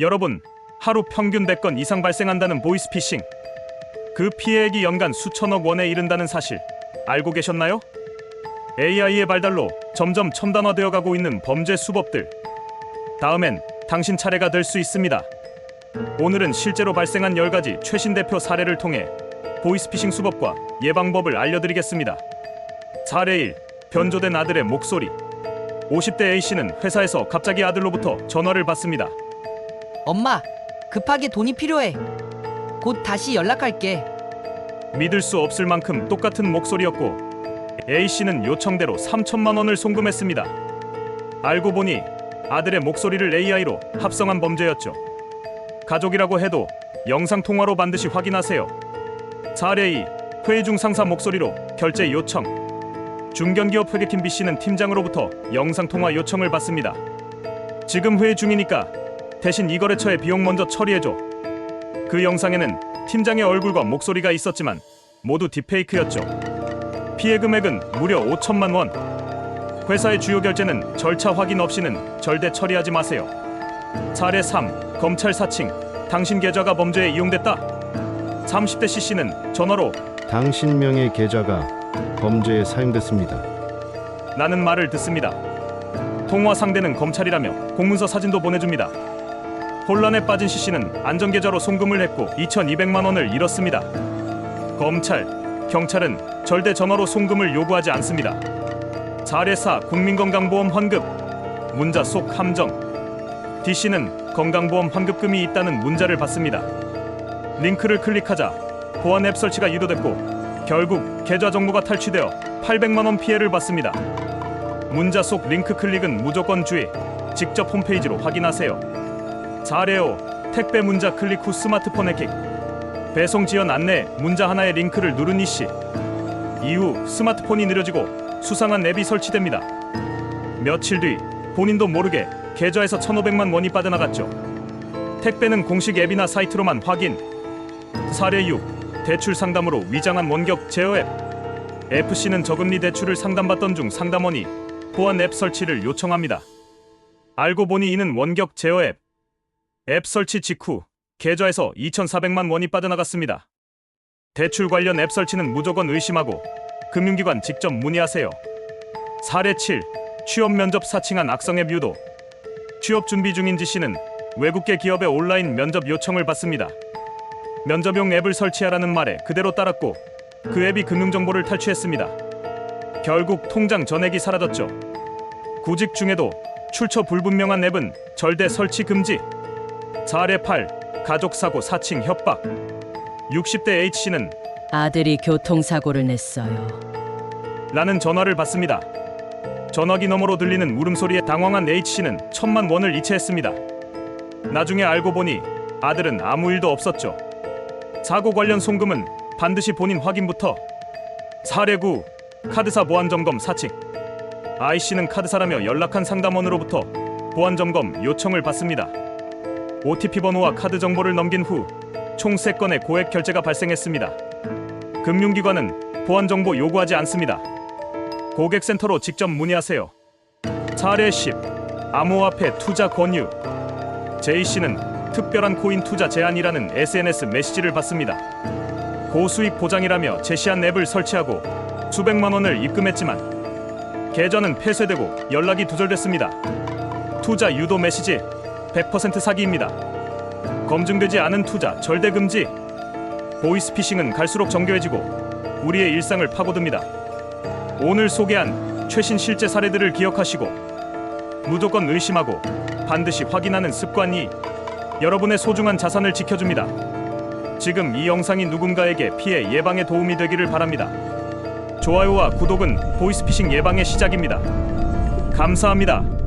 여러분, 하루 평균 100건 이상 발생한다는 보이스피싱. 그 피해액이 연간 수천억 원에 이른다는 사실 알고 계셨나요? AI의 발달로 점점 첨단화되어 가고 있는 범죄 수법들. 다음엔 당신 차례가 될 수 있습니다. 오늘은 실제로 발생한 10가지 최신 대표 사례를 통해 보이스피싱 수법과 예방법을 알려드리겠습니다. 사례 1. 변조된 아들의 목소리. 50대 A씨는 회사에서 갑자기 아들로부터 전화를 받습니다. 엄마, 급하게 돈이 필요해. 곧 다시 연락할게. 믿을 수 없을 만큼 똑같은 목소리였고 A씨는 요청대로 3천만 원을 송금했습니다. 알고 보니 아들의 목소리를 AI로 합성한 범죄였죠. 가족이라고 해도 영상 통화로 반드시 확인하세요. 사례 2. 회의 중 상사 목소리로 결제 요청. 중견기업 회계팀 B씨는 팀장으로부터 영상 통화 요청을 받습니다. 지금 회의 중이니까 대신 이 거래처의 비용 먼저 처리해줘. 그 영상에는 팀장의 얼굴과 목소리가 있었지만 모두 딥페이크였죠. 피해 금액은 무려 5천만 원. 회사의 주요 결제는 절차 확인 없이는 절대 처리하지 마세요. 사례 3. 검찰 사칭. 당신 계좌가 범죄에 이용됐다. 30대 C씨는 전화로 당신 명의 계좌가 범죄에 사용됐습니다. 라는 말을 듣습니다. 통화 상대는 검찰이라며 공문서 사진도 보내줍니다. 혼란에 빠진 C씨는 안전계좌로 송금을 했고 2,200만 원을 잃었습니다. 검찰, 경찰은 절대 전화로 송금을 요구하지 않습니다. 사례사 국민건강보험 환급 문자 속 함정 D씨는 건강보험 환급금이 있다는 문자를 받습니다. 링크를 클릭하자 보안 앱 설치가 유도됐고 결국 계좌 정보가 탈취되어 800만 원 피해를 봤습니다. 문자 속 링크 클릭은 무조건 주의. 직접 홈페이지로 확인하세요. 사례5 택배 문자 클릭 후 스마트폰 해킹. 배송 지연 안내 문자 하나의 링크를 누른 이 씨. 이후 스마트폰이 느려지고 수상한 앱이 설치됩니다. 며칠 뒤 본인도 모르게 계좌에서 1,500만 원이 빠져나갔죠. 택배는 공식 앱이나 사이트로만 확인. 사례 6 대출 상담으로 위장한 원격 제어 앱. FC는 저금리 대출을 상담받던 중 상담원이 보안 앱 설치를 요청합니다. 알고 보니 이는 원격 제어 앱. 앱 설치 직후 계좌에서 2,400만 원이 빠져나갔습니다. 대출 관련 앱 설치는 무조건 의심하고 금융기관 직접 문의하세요. 사례 7. 취업 면접 사칭한 악성 앱 유도. 취업 준비 중인 지 씨는 외국계 기업의 온라인 면접 요청을 받습니다. 면접용 앱을 설치하라는 말에 그대로 따랐고 그 앱이 금융정보를 탈취했습니다. 결국 통장 전액이 사라졌죠. 구직 중에도 출처 불분명한 앱은 절대 설치 금지. 사례 8. 가족 사고 사칭 협박. 60대 H씨는 아들이 교통사고를 냈어요. 라는 전화를 받습니다. 전화기 너머로 들리는 울음소리에 당황한 H씨는 천만 원을 이체했습니다. 나중에 알고 보니 아들은 아무 일도 없었죠. 사고 관련 송금은 반드시 본인 확인부터. 사례 9. 카드사 보안점검 사칭. I씨는 카드사라며 연락한 상담원으로부터 보안점검 요청을 받습니다. OTP 번호와 카드 정보를 넘긴 후 총 3건의 고액 결제가 발생했습니다. 금융기관은 보안 정보 요구하지 않습니다. 고객센터로 직접 문의하세요. 사례 10. 암호화폐 투자 권유. J씨는 특별한 코인 투자 제한이라는 SNS 메시지를 받습니다. 고수익 보장이라며 제시한 앱을 설치하고 수백만 원을 입금했지만 계좌는 폐쇄되고 연락이 두절됐습니다. 투자 유도 메시지 100% 사기입니다. 검증되지 않은 투자 절대 금지. 보이스피싱은 갈수록 정교해지고 우리의 일상을 파고듭니다. 오늘 소개한 최신 실제 사례들을 기억하시고 무조건 의심하고 반드시 확인하는 습관이 여러분의 소중한 자산을 지켜줍니다. 지금 이 영상이 누군가에게 피해 예방에 도움이 되기를 바랍니다. 좋아요와 구독은 보이스피싱 예방의 시작입니다. 감사합니다.